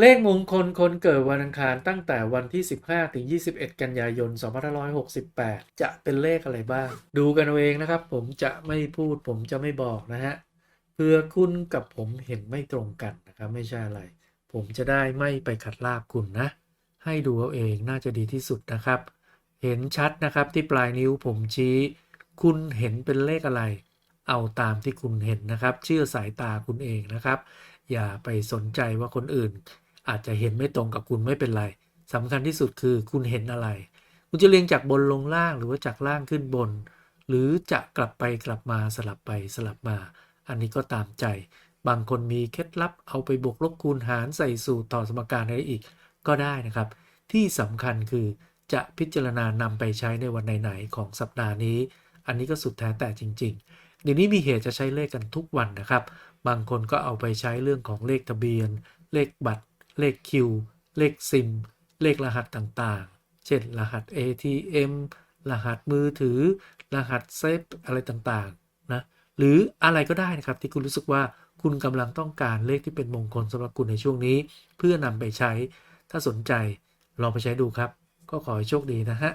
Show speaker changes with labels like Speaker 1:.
Speaker 1: เลขมงคลคนเกิดวันอังคารตั้งแต่วันที่ 15 ถึง 21 กันยายน 2568 จะเป็นเลขอะไรบ้าง ดูกันเอาเองนะครับ ผมจะไม่พูดผมจะไม่บอกนะฮะเพื่อคุณกับผมเห็นไม่ตรงกันนะครับ ไม่ใช่อะไร ผมจะได้ไม่ไปขัดลาบคุณนะ ให้ดูเอาเองน่าจะดีที่สุดนะครับ เห็นชัดนะครับที่ปลายนิ้วผมชี้ คุณเห็นเป็นเลขอะไร เอาตามที่คุณเห็นนะครับ เชื่อสายตาคุณเองนะครับ อย่าไปสนใจว่าคนอื่น อาจจะเห็นไม่ตรงกับคุณไม่เป็นไรสำคัญที่สุดคือคุณเห็นอะไร คุณจะเรียงจากบนลงล่างหรือว่าจากล่างขึ้นบน หรือจะกลับไปกลับมาสลับไปสลับมา อันนี้ก็ตามใจ บางคนมีเคล็ดลับเอาไปบวกลบคูณหารใส่สูตรต่อสมการอะไรอีกก็ได้นะครับ ที่สำคัญคือจะพิจารณานำไปใช้ในวันไหนๆของสัปดาห์นี้ อันนี้ก็สุดแท้แต่จริง ๆ เดี๋ยวนี้มีเหตุจะใช้เลขกันทุกวันนะครับ บางคนก็เอาไปใช้เรื่องของเลขทะเบียน เลขบัตร เลขคิวเลขซิม เลขรหัสต่างๆ เช่น รหัส ATM รหัสมือถือ รหัสเซฟอะไรต่างๆนะหรืออะไรก็ได้นะครับที่คุณรู้สึกว่าคุณกำลังต้องการเลขที่เป็นมงคลสำหรับคุณในช่วงนี้ เพื่อนำไปใช้ถ้าสนใจลองไปใช้ดูครับ ก็ขอให้โชคดีนะฮะ